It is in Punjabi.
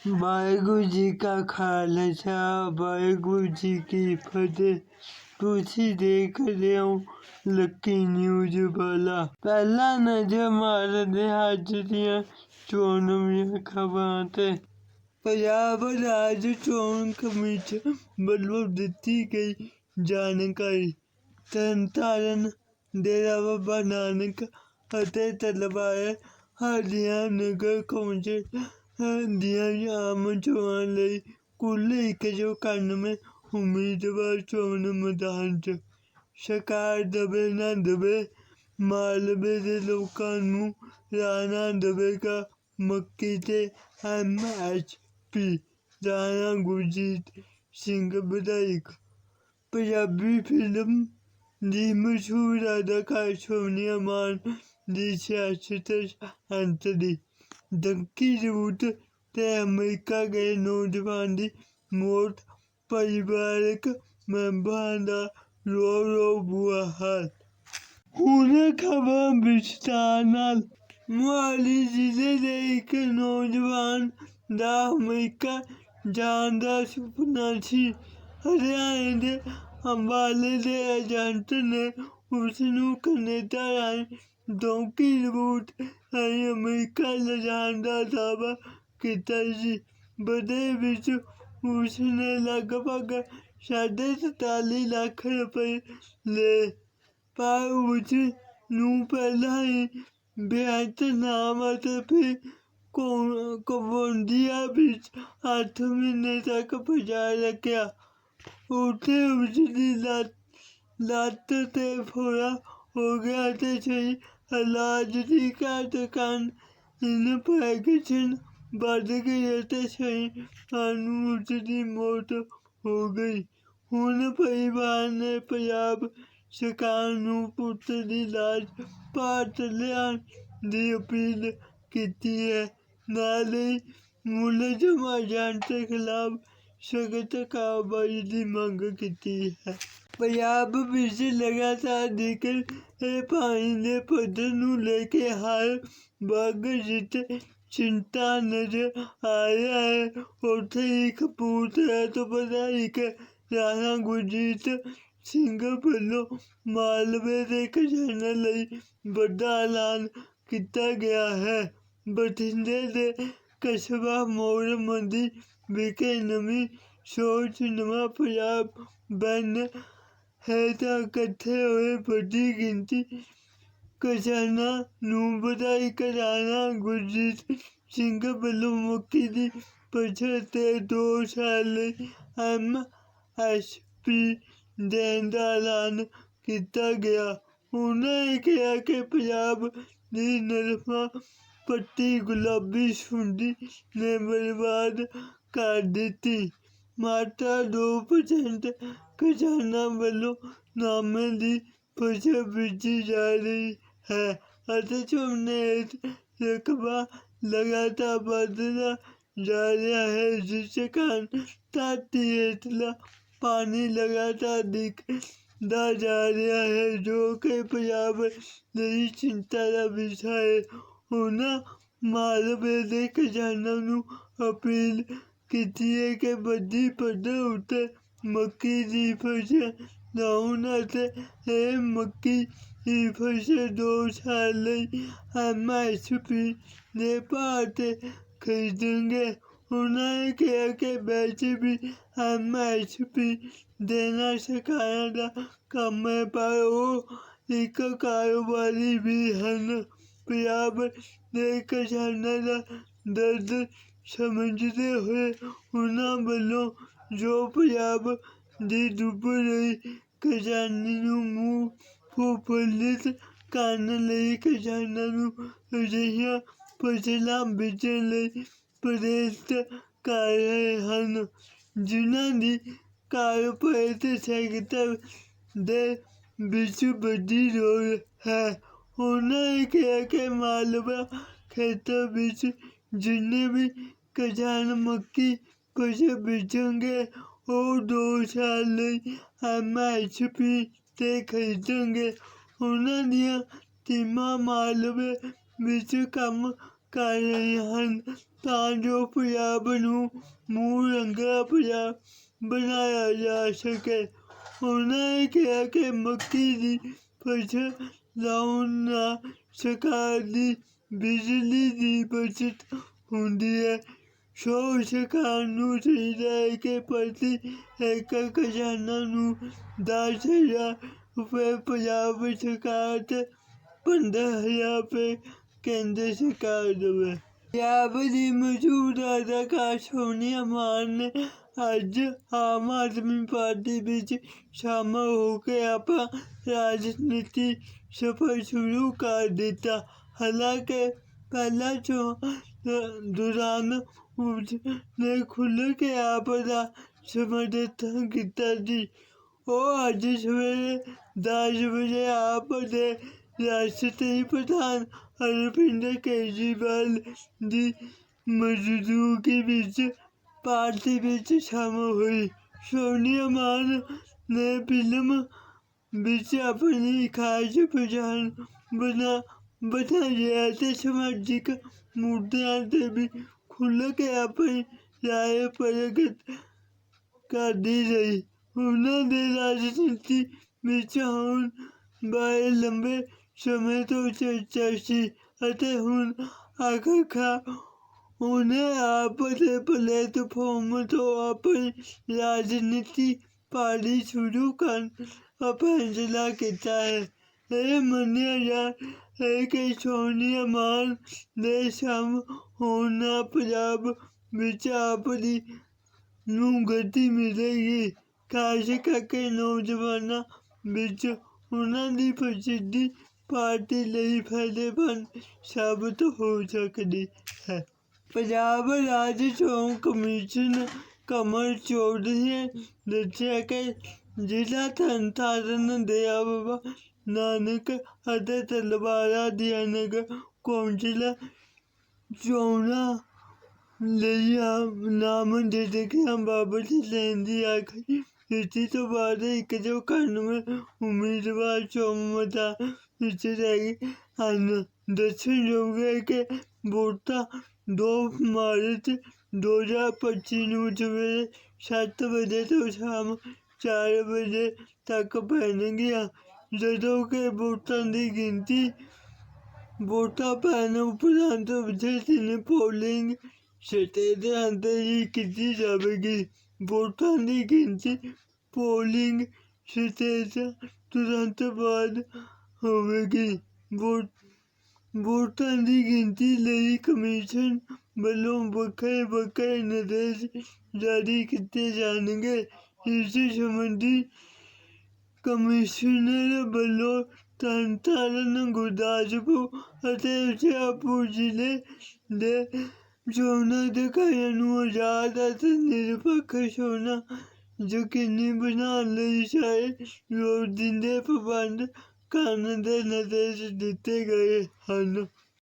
ਵਾਹਿਗੁਰੂ ਜੀ ਕਾ ਖਾਲਸਾ ਵਾਹਿਗੁਰੂ ਜੀ ਕੀ ਫਤਿਹ ਤੁਸੀਂ ਦੇਖ ਰਹੇ ਹੋ ਲੱਕੀ ਨਿਊਜ਼ ਵਾਲਾ ਪਹਿਲਾ ਨਜ਼ਰ ਮਾਰਦੇ ਹਾਂ ਅੱਜ ਦੀਆਂ ਚੋਣਵੀਆਂ ਖਬਰਾਂ ਤੇ ਪੰਜਾਬ ਰਾਜ ਚੋਣ ਕਮਿਸ਼ਨ ਵੱਲੋਂ ਦਿੱਤੀ ਗਈ ਜਾਣਕਾਰੀ ਤਰਨਤਾਰਨ ਡੇਰਾ ਬਾਬਾ ਨਾਨਕ ਅਤੇ ਤਲਵਾਰ ਹਾਲੀਆ ਨਗਰ ਕੌਂਸਲ ਦੀਆਂ ਆਮ ਚੋਣਾਂ ਲਈ ਕੁੱਲ 191 ਉਮੀਦਵਾਰ ਚੋਣ ਮੈਦਾਨ 'ਚ। ਸਰਕਾਰ ਦਵੇ ਨਾ ਦਵੇ ਮਾਲਵੇ ਦੇ ਲੋਕਾਂ ਨੂੰ ਰਾਣਾ ਦੇਵੇਗਾ ਮੱਕੀ ਤੇ ਪੀ, ਰਾਣਾ ਗੁਰਜੀਤ ਸਿੰਘ ਵਿਧਾਇਕ। ਪੰਜਾਬੀ ਫਿਲਮ ਦੀ ਮਸ਼ਹੂਰ ਅਦਾਕਾਰ ਸੋਨੀਆ ਮਾਨ ਦੀ ਸਿਆਸਤ ਅੰਤਰੀ ਦੰਕੀ ਰੂਟ ਤੇ ਅਮਰੀਕਾ ਗਏ ਨੌਜਵਾਨ ਦੀ ਮੌਤ ਪਰਿਵਾਰਕ ਮੈਂਬਰਾਂ ਦਾ ਰੋ ਰੋ ਬੁਆ ਹਾਲ। ਹੁਣ ਖਬਰ ਵਿਸਤਾਰ ਨਾਲ। ਮੁਹਾਲੀ ਜ਼ਿਲ੍ਹੇ ਦੇ ਇੱਕ ਨੌਜਵਾਨ ਦਾ ਅਮਰੀਕਾ ਜਾਣ ਦਾ ਸੁਪਨਾ ਸੀ। ਹਰਿਆਣੇ ਦੇ ਅੰਬਾਲੇ ਦੇ ਏਜੰਟ ਨੇ ਉਸ ਨੂੰ ਕੈਨੇਡਾ ਰਾਹੀਂ ਡੋਂਕੀ ਰੂਟ ਰਾਹੀਂ ਅਮਰੀਕਾ ਲਿਜਾਣ ਦਾ ਦਾਅਵਾ ਕੀਤਾ ਸੀ ਬਦੇ ਵਿੱਚ ਉਸ ਨੇ ਲਗਭਗ ਸਾਢੇ ਚੁਤਾਲੀ ਲੱਖ ਰੁਪਏ ਲਏ ਪਰ ਉਸ ਨੂੰ ਪਹਿਲਾਂ ਹੀ ਵੀਅਤਨਾਮ ਅਤੇ ਫਿਰ ਕੋ- ਕੰਬੋਡੀਆ ਵਿੱਚ ਅੱਠ ਮਹੀਨੇ ਤੱਕ ਫਸਾ ਰੱਖਿਆ ਉੱਥੇ ਉਸ ਦੀ ਲੱਤ ਲੱਤ ਤੇ ਫੋੜਾ ਹੋ ਗਿਆ ਤੇ ਸਹੀ ਇਲਾਜ ਦੀ ਘਾਟ ਕਾਰਨ ਇਨਫੈਕਸ਼ਨ ਵੱਧ ਗਈ ਅਤੇ ਸਹੀ ਨੂੰ ਉਸ ਦੀ ਮੌਤ ਹੋ ਗਈ ਹੁਣ ਪਰਿਵਾਰ ਨੇ ਪੰਜਾਬ ਸਰਕਾਰ ਨੂੰ ਪੁੱਤ ਦੀ ਲਾਸ਼ ਭਾਰਤ ਲਿਆਉਣ ਦੀ ਅਪੀਲ ਕੀਤੀ ਹੈ ਨਾਲ ਹੀ ਮੁਲਜ਼ਮ ਏਜੰਟ ਦੇ ਖਿਲਾਫ ਸਖਤ ਕਾਰਵਾਈ ਦੀ ਮੰਗ ਕੀਤੀ ਹੈ ਪੰਜਾਬ ਵਿੱਚ ਲਗਾਤਾਰ ਦਿਖਣ ਇਹ ਪਾਣੀ ਦੇ ਪੱਧਰ ਨੂੰ ਲੈ ਕੇ ਹਰ ਵਗ ਜਿੱਥੇ ਚਿੰਤਾ ਨਜ਼ਰ ਆ ਰਿਹਾ ਹੈ। ਉੱਥੇ ਹੀ ਕਪੂਰਥਲਾ ਤੋਂ ਵਿਧਾਇਕ ਰਾਣਾ ਗੁਰਜੀਤ ਸਿੰਘ ਵੱਲੋਂ ਮਾਲਵੇ ਦੇ ਖਜ਼ਾਨੇ ਲਈ ਵੱਡਾ ਐਲਾਨ ਕੀਤਾ ਗਿਆ ਹੈ। ਬਠਿੰਡੇ ਦੇ ਕਸਬਾ ਮੋੜ ਮੰਡੀ ਵਿਖੇ ਨਵੀਂ ਸੋਚ ਨਵਾਂ ਪੰਜਾਬ ਬੈਨ ਹੈ ਤਾਂ ਇਕੱਠੇ ਹੋਏ ਵੱਡੀ ਗਿਣਤੀ ਕਿਸਾਨਾਂ ਨੂੰ ਵਧਾਈ ਕਰਾਣਾ ਗੁਰਜੀਤ ਸਿੰਘ ਵੱਲੋਂ ਮੁੱਖੀ ਦੀ ਪਛੜ ਤੇ ਦੋ ਸਾਲ ਲਈ ਐਮ ਐਸ ਪੀ ਦੇਣ ਦਾ ਐਲਾਨ ਕੀਤਾ ਗਿਆ ਉਹਨਾਂ ਨੇ ਕਿਹਾ ਕਿ ਪੰਜਾਬ ਦੀ ਨਰਮਾ ਪੱਟੀ ਗੁਲਾਬੀ ਸੁੰਡੀ ਨੇ ਬਰਬਾਦ ਕਰ ਮਾਤਰਾ ਮਾਤਾ ਦੋ ਪਰਸੈਂਟ ਕਿਸਾਨਾਂ ਵੱਲੋਂ ਨਾਮੇ ਦੀ ਫਸਲ ਬੀਜੀ ਜਾ ਰਹੀ ਹੈ ਅਤੇ ਝੋਨੇ ਹੇਠ ਰਕਬਾ ਲਗਾਤਾਰ ਵੱਧਦਾ ਜਾ ਰਿਹਾ ਹੈ, ਜਿਸ ਕਾਰਨ ਧਰਤੀ ਹੇਠਲਾ ਪਾਣੀ ਲਗਾਤਾਰ ਦਿਖਦਾ ਜਾ ਰਿਹਾ ਹੈ, ਜੋ ਕਿ ਪੰਜਾਬ ਲਈ ਚਿੰਤਾ ਦਾ ਵਿਸ਼ਾ ਹੈ। ਉਹਨਾਂ ਮਾਲਵੇ ਦੇ ਖਜ਼ਾਨਾਂ ਨੂੰ ਅਪੀਲ ਕੀਤੀ ਹੈ ਕਿ ਵੱਡੀ ਪੱਧਰ ਉੱਤੇ ਮੱਕੀ ਦੀ ਫਸਲ ਲਾਉਣ ਅਤੇ ਇਹ ਮੱਕੀ ਦੀ ਫਸਲ ਦੋ ਸਾਲ ਲਈ ਐਮ ਐਸ ਪੀ ਦੇ ਭਾਅ ਤੇ ਖਰੀਦਣਗੇ ਉਹਨਾਂ ਨੇ ਕਿਹਾ ਕਿ ਵੈਸੇ ਵੀ ਐਮ ਐਸ ਪੀ ਦੇਣਾ ਸਰਕਾਰਾਂ ਦਾ ਕੰਮ ਹੈ ਪਰ ਉਹ ਸਮਝਦੇ ਹੋਏ ਉਹਨਾਂ ਵੱਲੋਂ ਜੋ ਪੰਜਾਬ ਦੀ ਡੁੱਬ ਰਹੀ ਕਿਸਾਨੀ ਨੂੰ ਮੂੰਹ ਫੁੱਫਲਿਤ ਕਰਨ ਲਈ ਕਿਸਾਨਾਂ ਨੂੰ ਅਜਿਹੀਆਂ ਫਸਲਾਂ ਵੇਚਣ ਲਈ ਪ੍ਰੇਰਿਤ ਕਰ ਰਹੇ ਹਨ, ਜਿਨ੍ਹਾਂ ਦੀ ਕਾਰਪੋਰੇਟ ਸੈਕਟਰ ਦੇ ਵਿੱਚ ਵੱਡੀ ਰੋਲ ਹੈ। ਉਹਨਾਂ ਨੇ ਕਿਹਾ ਕਿ ਮਾਲਵਾ ਖੇਤਰ ਵਿੱਚ ਜਿੰਨੇ ਵੀ ਕਿਸਾਨ ਮੱਕੀ ਫਸਲ ਬੀਜਣਗੇ ਉਹ ਦੋ ਸਾਲ ਲਈ ਐਮ ਐਸ ਪੀ ਤੇ ਖਰੀਦਣਗੇ। ਉਹਨਾਂ ਦੀਆਂ ਟੀਮਾਂ ਮਾਲਵੇ ਵਿੱਚ ਕੰਮ ਕਰ ਰਹੇ ਹਨ ਤਾਂ ਜੋ ਪੰਜਾਬ ਨੂੰ ਮੂੰਹ ਰੰਗਾ ਪੰਜਾਬ ਬਣਾਇਆ ਜਾ ਸਕੇ। ਉਹਨਾਂ ਨੇ ਕਿਹਾ ਕਿ ਮੱਕੀ ਦੀ ਫਸਲ ਲਾਉਣ ਨਾਲ ਸਰਕਾਰ ਦੀ ਬਿਜਲੀ ਦੀ ਬਚਤ ਹੁੰਦੀ ਹੈ ਸੋ ਸਰਕਾਰ ਨੂੰ ਚਾਹੀਦਾ ਹੈ ਕਿ ਪ੍ਰਤੀ ਏਕੜ ਕਿਸਾਨਾਂ ਨੂੰ ਦਸ ਹਜ਼ਾਰ ਰੁਪਏ ਪੰਜਾਬ ਸਰਕਾਰ ਤੇ ਪੰਦਰਾਂ ਹਜ਼ਾਰ ਰੁਪਏ ਕੇਂਦਰ ਸਰਕਾਰ ਦੇਵੇ ਪੰਜਾਬ ਦੀ ਮੌਜੂਦਾ ਅਦਾਕਾਰ ਸੋਨੀਆ ਮਾਨ ਨੇ ਅੱਜ ਆਮ ਆਦਮੀ ਪਾਰਟੀ ਵਿੱਚ ਸ਼ਾਮਲ ਹੋ ਕੇ ਆਪਣਾ ਰਾਜਨੀਤੀ ਸਫ਼ਰ ਸ਼ੁਰੂ ਕਰ ਦਿੱਤਾ ਹਾਲਾਂਕਿ ਪਹਿਲਾਂ ਚੋਂ ਦੌਰਾਨ ਉਸ ਨੇ ਖੁੱਲ੍ਹ ਕੇ ਆਪ ਦਾ ਸਮਰਥਨ ਕੀਤਾ ਸੀ। ਉਹ ਅੱਜ ਸਵੇਰੇ ਦਸ ਵਜੇ ਆਪ ਦੇ ਰਾਸ਼ਟਰੀ ਪ੍ਰਧਾਨ ਅਰਵਿੰਦ ਕੇਜਰੀਵਾਲ ਦੀ ਮੌਜੂਦਗੀ ਵਿੱਚ ਪਾਰਟੀ ਵਿੱਚ ਸ਼ਾਮਲ ਹੋਈ। ਸੋਨੀਆ ਮਾਨ ਨੇ ਫਿਲਮ ਵਿੱਚ ਆਪਣੀ ਖਾਸ ਪਛਾਣ ਬਣਾ ਬਣਾਈ ਹੈ ਤੇ ਸਮਾਜਿਕ ਮੁੱਦਿਆਂ ਤੇ ਵੀ ਖੁੱਲ੍ਹ ਕੇ ਆਪਣੀ ਰਾਏ ਪ੍ਰਗਟ ਕਰਦੀ ਰਹੀ ਉਹਨਾਂ ਦੇ ਰਾਜਨੀਤੀ ਵਿੱਚ ਹੁਣ ਬਾਰੇ ਲੰਬੇ ਸਮੇਂ ਤੋਂ ਚਰਚਾ ਸੀ ਅਤੇ ਹੁਣ ਆਖਰਕਾਰ ਉਹਨੇ ਆਪ ਦੇ ਪਲੇਟਫਾਰਮ ਤੋਂ ਆਪਣੀ ਰਾਜਨੀਤੀ ਪਾਰਟੀ ਸ਼ੁਰੂ ਕਰਨ ਦਾ ਫੈਸਲਾ ਕੀਤਾ ਹੈ ਇਹ ਮੰਨਿਆ ਜਾ ਹੈ ਕਿ ਸੋਨੀਆ ਮਾਨ ਦੇ ਸ਼ਾਮ ਹੋਣ ਪੰਜਾਬ ਵਿੱਚ ਆਪ ਦੀ ਨੂੰ ਗਤੀ ਮਿਲੇਗੀ। ਖਾਸ ਕਰਕੇ ਨੌਜਵਾਨਾਂ ਵਿੱਚ ਉਹਨਾਂ ਦੀ ਪ੍ਰਸਿੱਧੀ ਪਾਰਟੀ ਲਈ ਫਾਇਦੇਮੰਦ ਸਾਬਤ ਹੋ ਸਕਦੀ ਹੈ। ਪੰਜਾਬ ਰਾਜ ਚੋਣ ਕਮਿਸ਼ਨ ਕਮਲ ਚੌਧਰੀ ਨੇ ਦੱਸਿਆ ਕਿ ਜ਼ਿਲ੍ਹਾ ਤਰਨਤਾਰਨ ਦੇ ਬਾਬਾ ਨਾਨਕ ਅਤੇ ਤਲਵਾਰਾ ਦੀਆਂ ਨਗਰ ਕੌਂਸਲ ਚੋਣਾਂ ਲਈ ਨਾਮ ਦੇ ਦੇਖਿਆ ਬਾਬਤ ਲੈਂਦੀ ਆਖਰੀ ਮਿਤੀ ਤੋਂ ਬਾਅਦ ਇੱਕ ਜੋ ਇਕਾਨਵੇਂ ਉਮੀਦਵਾਰ ਚੋਣ ਮੈਦਾਨ ਵਿੱਚ ਰਹਿ ਗਏ ਹਨ। ਦੱਸਣਯੋਗ ਹੈ ਕਿ ਵੋਟਾਂ ਦੋ ਮਾਰਚ ਦੋ ਹਜ਼ਾਰ ਪੱਚੀ ਨੂੰ ਸਵੇਰੇ ਸੱਤ ਵਜੇ ਤੋਂ ਸ਼ਾਮ ਚਾਰ ਵਜੇ ਤੱਕ ਪੈਣਗੀਆਂ। ਜਦੋਂ ਕਿ ਵੋਟਾਂ ਦੀ ਗਿਣਤੀ ਵੋਟਾਂ ਪੈਣ ਉਪਰੰਤ ਵਿਜੇ ਤਿੰਨ ਪੋਲਿੰਗ ਸਟੇਸ਼ਨਾਂ ਤੇ ਹੀ ਕੀਤੀ ਜਾਵੇਗੀ। ਵੋਟਾਂ ਦੀ ਗਿਣਤੀ ਪੋਲਿੰਗ ਸਟੇਸ਼ਨ ਤੁਰੰਤ ਬਾਅਦ ਹੋਵੇਗੀ। ਵੋਟ ਵੋਟਾਂ ਦੀ ਗਿਣਤੀ ਲਈ ਕਮਿਸ਼ਨ ਵੱਲੋਂ ਵੱਖਰੇ ਵੱਖਰੇ ਨਿਰਦੇਸ਼ ਜਾਰੀ ਕੀਤੇ ਜਾਣਗੇ। ਇਸ ਸੰਬੰਧੀ ਕਮਿਸ਼ਨਰ ਵੱਲੋਂ ਤਰਨਤਾਰਨ ਗੁਰਦਾਸਪੁਰ ਅਤੇ ਹੁਸ਼ਿਆਰਪੁਰ ਜ਼ਿਲ੍ਹੇ ਦੇ ਚੋਣਾਂ ਅਧਿਕਾਰੀਆਂ ਨੂੰ ਆਜ਼ਾਦ ਅਤੇ ਨਿਰਪੱਖ ਚੋਣਾਂ ਯਕੀਨੀ ਬਣਾਉਣ ਲਈ ਸਾਰੇ ਲੋੜੀਂਦੇ ਪ੍ਰਬੰਧ ਕਰਨ ਦੇ ਨਿਰਦੇਸ਼ ਦਿੱਤੇ ਗਏ ਹਨ